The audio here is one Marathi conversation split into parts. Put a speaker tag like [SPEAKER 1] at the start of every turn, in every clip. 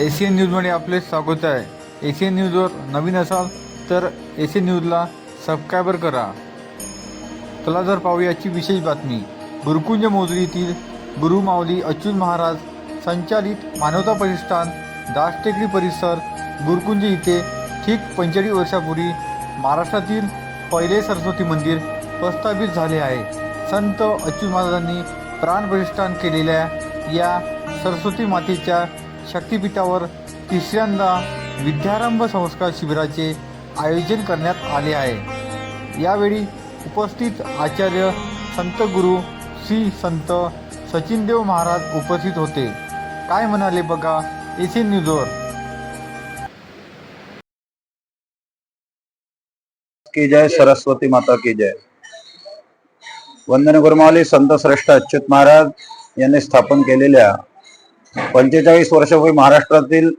[SPEAKER 1] एशियन न्यूजमध्ये आपले स्वागत आहे. एशियन न्यूजवर नवीन असाल तर एशियन न्यूजला सबस्क्रायबर करा. चला जर पाहूयाची विशेष बातमी. गुरुकुंज मोजरी येथील गुरु माऊली अच्युत महाराज संचालित मानवता प्रतिष्ठान दासटेकडी परिसर गुरुकुंज इथे ठीक पंचेचाळीस वर्षापूर्वी महाराष्ट्रातील पहिले सरस्वती मंदिर प्रस्थापित झाले आहे. संत अच्युत महाराजांनी प्राणप्रतिष्ठान केलेल्या या सरस्वती मातेच्या शक्तिपीठावर तिसऱ्यांदा विद्यारंभ संस्कार शिबिराचे आयोजन करण्यात आले आहे. यावेळी उपस्थित आचार्य संत गुरु श्री संत सचिनदेव महाराज उपस्थित होते. काय म्हणाले बघा एसी न्यूजवर
[SPEAKER 2] की जय सरस्वती माता की जय. वंदन गुरुमावली संत श्रेष्ठ अच्युत महाराज यांनी स्थापन केलेल्या पंचेचाळीस वर्षापूर्वी महाराष्ट्रातील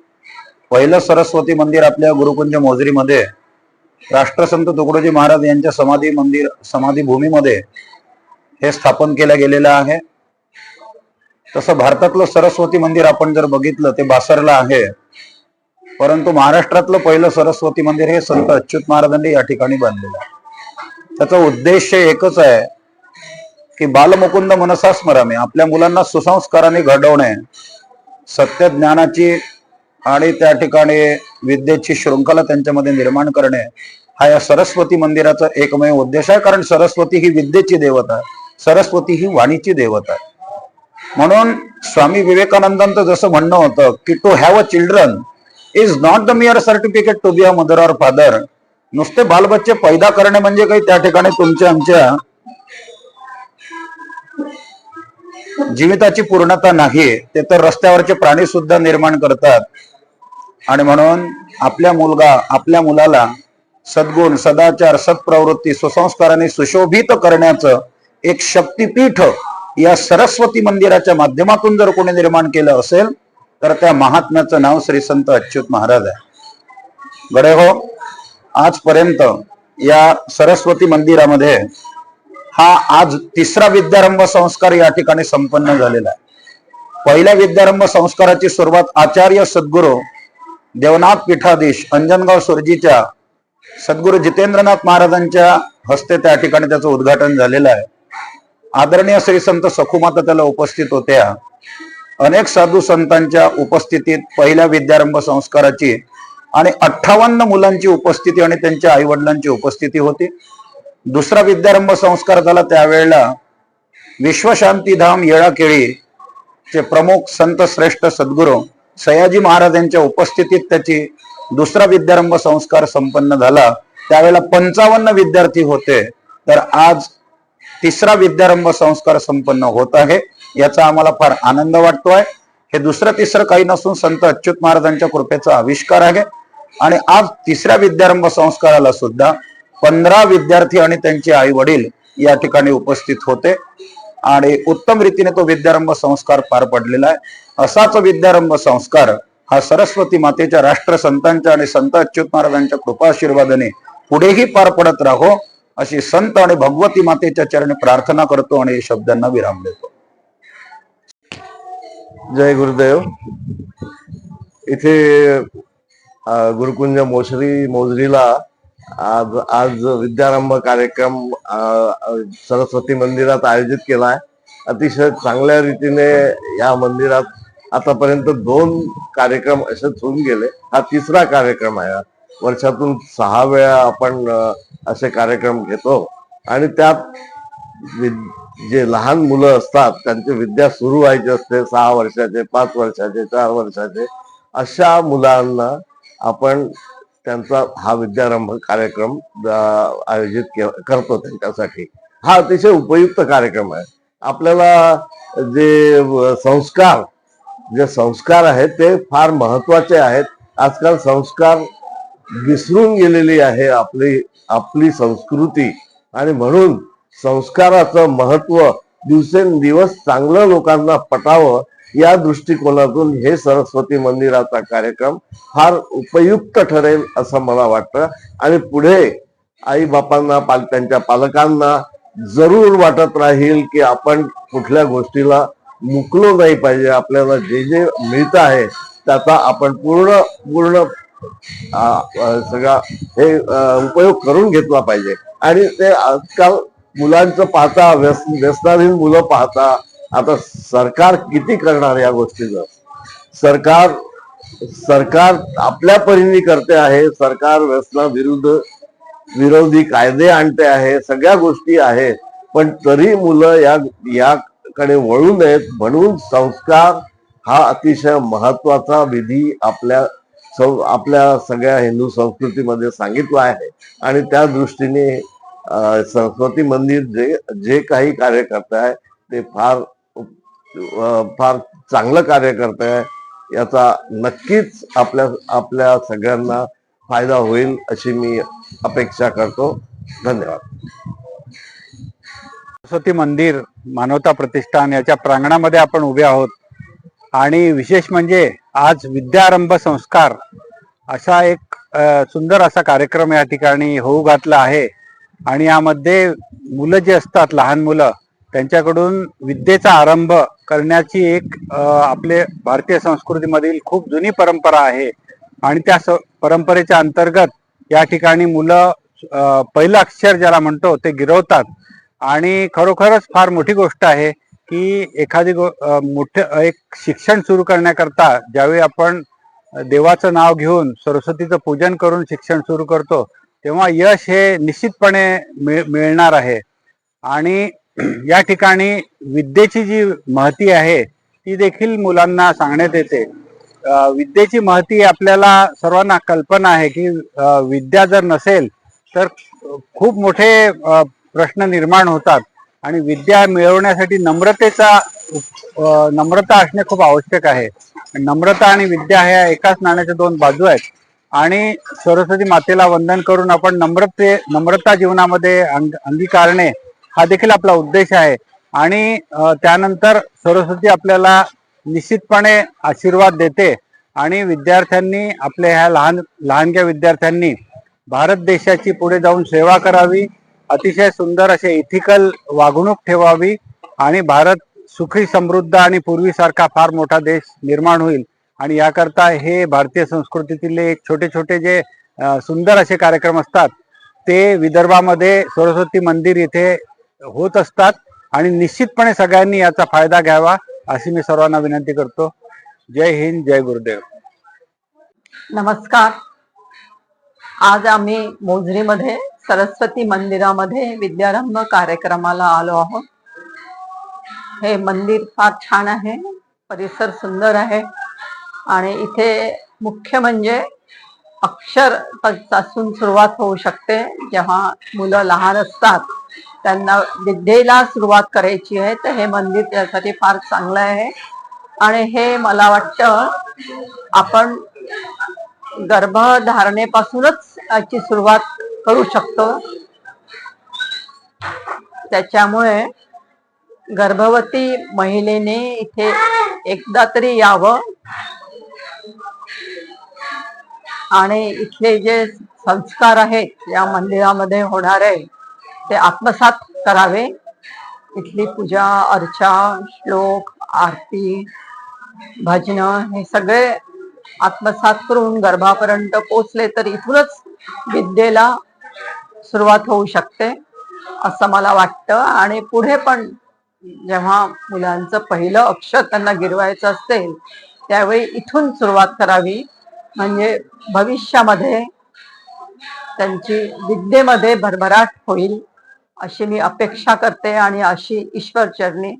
[SPEAKER 2] पहिलं सरस्वती मंदिर आपल्या गुरुकुंज मोजरीमध्ये राष्ट्रसंत तुकडोजी महाराज यांच्या समाधी मंदिर समाधी भूमीमध्ये हे स्थापन केलं गेलेलं आहे. तसं भारतातलं सरस्वती मंदिर आपण जर बघितलं ते बासरला आहे. परंतु महाराष्ट्रातलं पहिलं सरस्वती मंदिर हे संत अच्युत महाराजांनी या ठिकाणी बांधलेलं आहे. त्याचा उद्देश एकच आहे की बालमुकुंद मनसा स्मरामे आपल्या मुलांना सुसंस्काराने घडवणे सत्यज्ञानाची आणि त्या ठिकाणी विद्येची शृंखला त्यांच्यामध्ये निर्माण करणे हा या सरस्वती मंदिराचा एकमेव उद्देश आहे. कारण सरस्वती ही विद्येची देवता आहे. सरस्वती ही वाणीची देवता आहे. म्हणून स्वामी विवेकानंदांचं जसं म्हणणं होतं की to have a children is not the mere certificate to be a mother or father नुसते बालबच्चे पैदा करणे म्हणजे काही त्या ठिकाणी तुमच्या आमच्या जीविताची पूर्णता नाही ते तर रस्त्यावरचे प्राणी सुद्धा निर्माण करतात. आणि म्हणून आपल्या मुलगा आपल्या मुलाला सद्गुण सदाचार सत्प्रवृत्ती सुसंस्काराने सुशोभित करण्याचं एक शक्तीपीठ या सरस्वती मंदिराच्या माध्यमातून जर कोणी निर्माण केलं असेल तर त्या महात्म्याचं नाव श्री संत अच्युत महाराज आहे. गडे हो? आजपर्यंत या सरस्वती मंदिरामध्ये हा आज तिसरा विद्यारंभ संस्कार या ठिकाणी संपन्न झालेला आहे. पहिल्या विद्यारंभ संस्काराची सुरुवात आचार्य सद्गुरू देवनाथ पीठाधीश अंजनगाव सुरजीच्या सद्गुरू जितेंद्रनाथ महाराजांच्या हस्ते त्या ठिकाणी त्याचं उद्घाटन झालेलं आहे. आदरणीय श्री संत सखुमाता त्याला उपस्थित होत्या. अनेक साधू संतांच्या उपस्थितीत पहिल्या विद्यारंभ संस्काराची आणि अठ्ठावन्न मुलांची उपस्थिती आणि त्यांच्या आईवडिलांची उपस्थिती होती. दुसरा विद्यारंभ संस्कार झाला त्यावेळेला विश्वशांतीधाम येळाकेळी चे प्रमुख संत श्रेष्ठ सद्गुरू सयाजी महाराज यांच्या उपस्थितीत त्याची दुसरा विद्यारंभ संस्कार संपन्न झाला. त्यावेळेला पंचावन्न विद्यार्थी होते. तर आज तिसरा विद्यारंभ संस्कार संपन्न होत आहे. याचा आम्हाला फार आनंद वाटतोय. हे दुसरं तिसरं काही नसून संत अच्युत महाराजांच्या कृपेचा आविष्कार आहे. आणि आज तिसऱ्या विद्यारंभ संस्काराला सुद्धा पंधरा विद्यार्थी आणि त्यांचे आई वडील या ठिकाणी उपस्थित होते. आणि उत्तम रीतीने तो विद्यारंभ संस्कार पार पडलेला आहे. असाच विद्यारंभ संस्कार हा सरस्वती मातेच्या राष्ट्रसंतांच्या आणि संत अच्युत महाराजांच्या कृपाशीर्वादाने पुढेही पार पडत राहो अशी संत आणि भगवती मातेच्या चरणी प्रार्थना करतो आणि शब्दांना विराम देतो.
[SPEAKER 3] जय गुरुदेव. इथे गुरुकुंज मोसरी मोजरीला आज आज विद्यारंभ कार्यक्रम सरस्वती मंदिरात आयोजित केला आहे अतिशय चांगल्या रीतीने या मंदिरात आतापर्यंत दोन कार्यक्रम असेच होऊन गेले. हा तिसरा कार्यक्रम आहे. वर्षातून सहा वेळा आपण असे कार्यक्रम घेतो. आणि त्यात जे लहान मुलं असतात त्यांची विद्या सुरू व्हायची असते सहा वर्षाचे पाच वर्षाचे चार वर्षाचे अशा मुलांना आपण त्यांचा हा विद्यारंभ कार्यक्रम आयोजित के- करतो त्यांच्यासाठी. हा अतिशय उपयुक्त कार्यक्रम आहे. आपल्याला जे संस्कार जे संस्कार आहेत ते फार महत्त्वाचे आहेत. आजकाल संस्कार विसरून गेलेली आहे आपली आपली संस्कृती. आणि म्हणून संस्काराचं महत्त्व दिवसेंदिवस चांगलं लोकांना पटावं या दृष्टिकोनातून हे सरस्वती मंदिराचा कार्यक्रम फार उपयुक्त ठरेल असं मला वाटतं. आणि पुढे आई बापांना पाल त्यांच्या पालकांना जरूर वाटत राहील की आपण कुठल्या गोष्टीला मुकलो नाही पाहिजे. आपल्याला जे जे मिळत आहे त्याचा आपण पूर्ण पूर्ण सगळा हे उपयोग करून घेतला पाहिजे. आणि ते आजकाल मुलांचं पाहता व्यस व्यसनाधीन मुलं पाहता आता सरकार किती करणार या गोष्टीचं? सरकार सरकार आपल्या परीने करते आहे सरकार व्यसनाविरुद्ध विरोधी कायदे आणते आहे सगळ्या गोष्टी आहेत पण तरी मुलं या याकडे वळू नयेत म्हणून संस्कार हा अतिशय महत्त्वाचा विधी आपल्या सौ आपल्या सगळ्या हिंदू संस्कृतीमध्ये सांगितला आहे. आणि त्या दृष्टीने संस्कृती मंदिर जे जे काही कार्य करत आहे ते फार फार चांगलं कार्य करत आहे याचा नक्कीच आपल्या आपल्या सगळ्यांना फायदा होईल अशी मी अपेक्षा करतो. धन्यवाद.
[SPEAKER 4] सरस्वती मंदिर मानवता प्रतिष्ठान याच्या प्रांगणामध्ये आपण उभे आहोत. आणि विशेष म्हणजे आज विद्यारंभ संस्कार असा एक सुंदर असा कार्यक्रम या ठिकाणी होऊ घातला आहे. आणि यामध्ये मुलं जे असतात लहान मुलं त्यांच्याकडून विद्येचा आरंभ करण्याची एक आपले भारतीय संस्कृतीमधील खूप जुनी परंपरा आहे. आणि त्या स- परंपरेच्या अंतर्गत या ठिकाणी मुलं पहिलं अक्षर ज्याला म्हणतो ते गिरवतात. आणि खरोखरच फार मोठी गोष्ट आहे की एखादी गो मोठं एक शिक्षण सुरू करण्याकरता ज्यावेळी आपण देवाचं नाव घेऊन सरस्वतीचं पूजन करून शिक्षण सुरू करतो तेव्हा यश हे निश्चितपणे मिळ मिळणार आहे. आणि या ठिकाणी विद्येची जी महती आहे ती देखील मुलांना सांगण्यात येते. विद्येची महती आपल्याला सर्वांना कल्पना आहे की विद्या जर नसेल तर खूप मोठे प्रश्न निर्माण होतात. आणि विद्या मिळवण्यासाठी नम्रतेचा नम्रता असणे खूप आवश्यक आहे. नम्रता आणि विद्या ह्या एकाच नाण्याच्या दोन बाजू आहेत. आणि सरस्वती मातेला वंदन करून आपण नम्रते नम्रता जीवनामध्ये अंग अंगीकारणे हा देखील आपला उद्देश आहे. आणि त्यानंतर सरस्वती आपल्याला निश्चितपणे आशीर्वाद देते आणि विद्यार्थ्यांनी आपल्या ह्या लहान लहानग्या विद्यार्थ्यांनी भारत देशाची पुढे जाऊन सेवा करावी अतिशय सुंदर असे इथिकल वागणूक ठेवावी आणि भारत सुखी समृद्ध आणि पूर्वीसारखा फार मोठा देश निर्माण होईल. आणि याकरता हे भारतीय संस्कृतीतील एक छोटे छोटे जे सुंदर असे कार्यक्रम असतात ते विदर्भामध्ये सरस्वती मंदिर इथे होत असतात आणि निश्चितपणे सगळ्यांनी याचा फायदा घ्यावा अशी मी सर्वांना विनंती करतो. जय हिंद जय गुरुदेव.
[SPEAKER 5] नमस्कार. आज आम्ही मोजरीमध्ये सरस्वती मंदिरामध्ये विद्यारंभ कार्यक्रमाला आलो आहोत. हे मंदिर फार छान आहे परिसर सुंदर आहे आणि इथे मुख्य म्हणजे अक्षरपासून सुरुवात होऊ शकते. जेव्हा मुलं लहान असतात त्यांना विद्येला सुरुवात करायची आहे तर हे मंदिर त्यासाठी फार चांगलं आहे. आणि हे मला वाटतं आपण गर्भधारणेपासूनच याची सुरुवात करू शकतो. त्याच्यामुळे गर्भवती महिलेने इथे एकदा तरी यावं. आणि इथले जे संस्कार आहेत या मंदिरामध्ये होणारे ते आत्मसात करावे. इथली पूजा अर्चा श्लोक आरती भजन हे सगळे आत्मसात करून गर्भापर्यंत पोचले तर इथूनच विद्येला सुरुवात होऊ शकते असं मला वाटतं. आणि पुढे पण जेव्हा मुलांचं पहिलं अक्षर त्यांना गिरवायचं असेल त्यावेळी इथून सुरुवात करावी. म्हणजे भविष्यामध्ये त्यांची विद्येमध्ये भरभराट होईल अशी मी अपेक्षा करते आणि अशी ईश्वरचरणी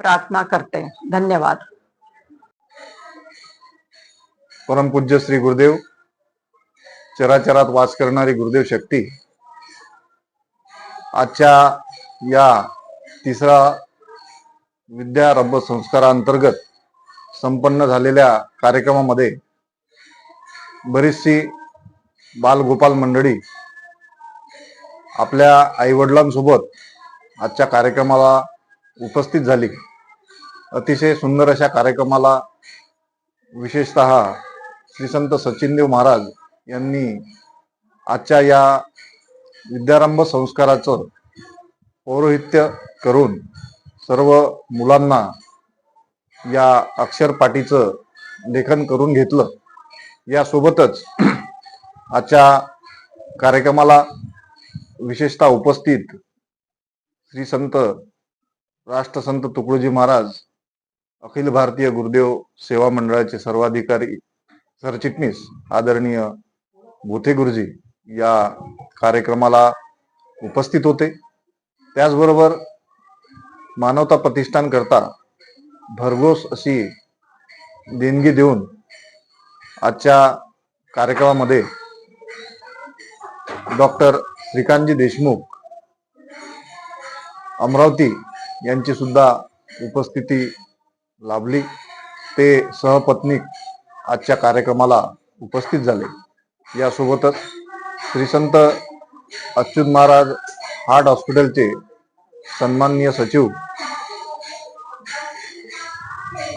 [SPEAKER 5] प्रार्थना करते. धन्यवाद.
[SPEAKER 1] परमपूज्य श्री गुरुदेव चराचरात वास करणारी गुरुदेव शक्ती आजच्या या तिसरा विद्या विद्यारंभ संस्कारांतर्गत संपन्न झालेल्या कार्यक्रमामध्ये बरीचशी बालगोपाल मंडळी आपल्या आईवडिलांसोबत आजच्या कार्यक्रमाला उपस्थित झाली. अतिशय सुंदर अशा कार्यक्रमाला विशेषतः श्री संत सचिनदेव महाराज यांनी आजच्या या विद्यारंभ संस्काराचं पौरोहित्य करून सर्व मुलांना या अक्षरपाठीचं
[SPEAKER 6] लेखन करून घेतलं. यासोबतच आजच्या कार्यक्रमाला विशेषतः उपस्थित श्री संत राष्ट्रसंत तुकडोजी महाराज अखिल भारतीय गुरुदेव सेवा मंडळाचे सर्वाधिकारी सरचिटणीस आदरणीय भोथे गुरुजी या कार्यक्रमाला उपस्थित होते. त्याचबरोबर मानवता प्रतिष्ठान करता भरघोस अशी देणगी देऊन आजच्या कार्यक्रमामध्ये डॉक्टर श्रीकांतजी देशमुख अमरावती यांची सुद्धा उपस्थिती लाभली. ते सहपत्नीक आजच्या कार्यक्रमाला उपस्थित झाले. यासोबतच श्री संत अच्युत महाराज हार्ट हॉस्पिटलचे सन्माननीय सचिव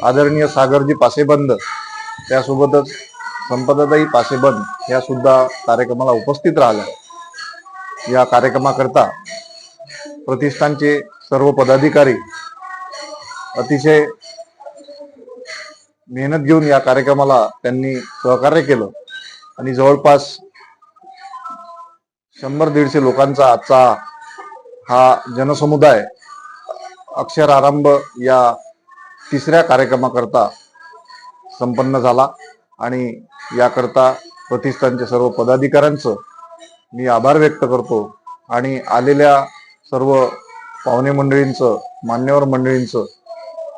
[SPEAKER 6] आदरणीय सागरजी पासेबंद त्यासोबतच संपदाताई पासेबंद या सुद्धा कार्यक्रमाला उपस्थित राहिल्या. या कार्यक्रमाकरता प्रतिष्ठानचे सर्व पदाधिकारी अतिशय मेहनत घेऊन या कार्यक्रमाला त्यांनी सहकार्य केलं. आणि जवळपास शंभर दीडशे लोकांचा आजचा हा जनसमुदाय अक्षर आरंभ या तिसऱ्या कार्यक्रमाकरता संपन्न झाला. आणि याकरता प्रतिष्ठानच्या सर्व पदाधिकाऱ्यांचं मी आभार व्यक्त करतो आणि आलेल्या सर्व पाहुणे मंडळींचं मान्यवर मंडळींचं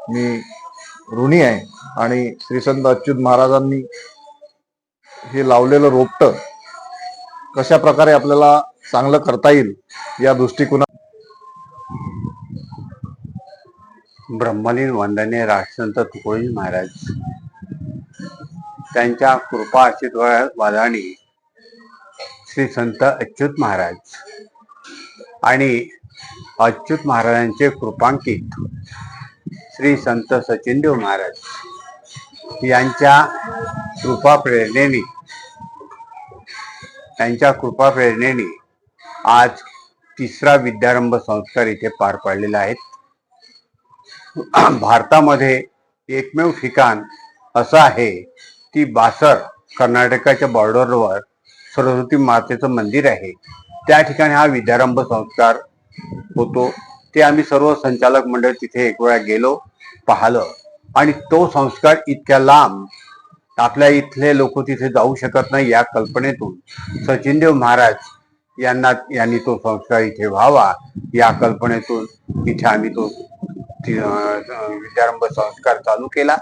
[SPEAKER 6] मी ऋणी आहे आणि श्री संत अच्युत महाराजांनी हे लावलेलं रोपट कशा प्रकारे आपल्याला चांगलं करता येईल या दृष्टिकोना
[SPEAKER 4] ब्रह्मलीन वंदने राजसंत तुकोळी महाराज. त्यांच्या कृपा आशीर्वादाने श्री संत अच्युत महाराज आणि अच्युत महाराजांचे कृपांकित श्री संत सचिनदेव महाराज यांच्या कृपा प्रेरणेने त्यांच्या कृपा प्रेरणेने आज तिसरा विद्यारंभ संस्कार इथे पार पाडलेला आहेत भारतामध्ये एकमेव ठिकाण असं आहे ती बासर कर्नाटकाच्या बॉर्डरवर सरस्वती मातेचं मंदिर आहे. त्या ठिकाणी हा विद्यारंभ संस्कार होतो. ते आम्ही सर्व संचालक मंडळ तिथे एक वेळा गेलो पाहिलं आणि तो संस्कार इतक्या लांब आपल्या इथले लोक तिथे जाऊ शकत नाही या कल्पनेतून सचिनदेव महाराज यांना यांनी तो संस्कार इथे व्हावा या कल्पनेतून इथे आम्ही तो विद्यारंभ संस्कार चालू केला.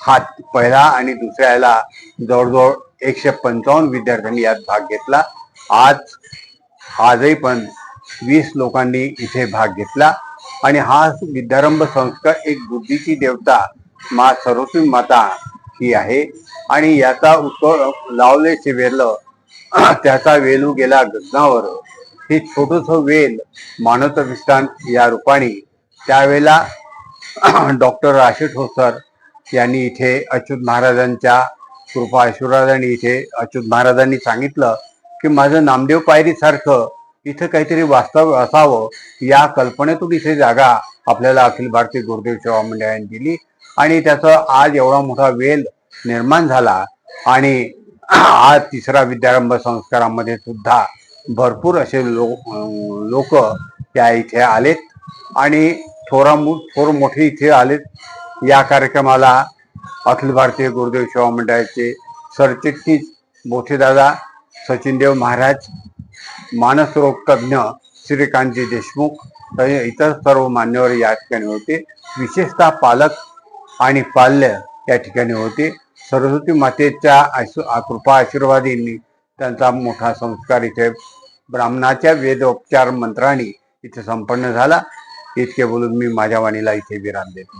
[SPEAKER 4] हा पहिला आणि दुसऱ्या याला जवळजवळ एकशे पंचावन्न विद्यार्थ्यांनी यात भाग घेतला. आज आजही पण वीस लोकांनी इथे भाग घेतला. आणि हा विद्यारंभ संस्कार एक बुद्धीची देवता मा सरस्वती माता ही आहे. आणि याचा उत्तर लावले शिवेरलं त्याचा वेलू गेला गगनावर. हे छोटस वेल मानवता विष्टान या रूपाने. त्यावेळेला डॉक्टर राशी ठोसर यांनी इथे अच्युत महाराजांच्या कृपा आशीर्वादाने इथे अच्युत महाराजांनी सांगितलं की माझं नामदेव पायरीसारखं इथं काहीतरी वास्तव्य असावं या कल्पनेतून इथे जागा आपल्याला अखिल भारतीय गुरुदेव सेवा मंडळाने दिली. आणि त्याचं आज एवढा मोठा वेल निर्माण झाला आणि आज तिसरा विद्यारंभ संस्कारामध्ये सुद्धा भरपूर असे लोक लोक या इथे आलेत. आणि थोरा मो- थोर मोठे इथे आलेत. या कार्यक्रमाला अखिल भारतीय गुरुदेव सेवा मंडळाचे सरचिटणीस मोठेदादा सचिनदेव महाराज मानसरोग तज्ज्ञ श्रीकांतजी देशमुख इतर सर्व मान्यवर या ठिकाणी होते. विशेषतः पालक आणि पाल्य या ठिकाणी होते. सरस्वती मातेच्या आशु- कृपा आशीर्वादींनी त्यांचा मोठा संस्कार इथे ब्राह्मणाच्या वेदोपचार मंत्रांनी इथे संपन्न झाला. इतके बोलून मी माझ्या वाणीला इथे विराम देतो.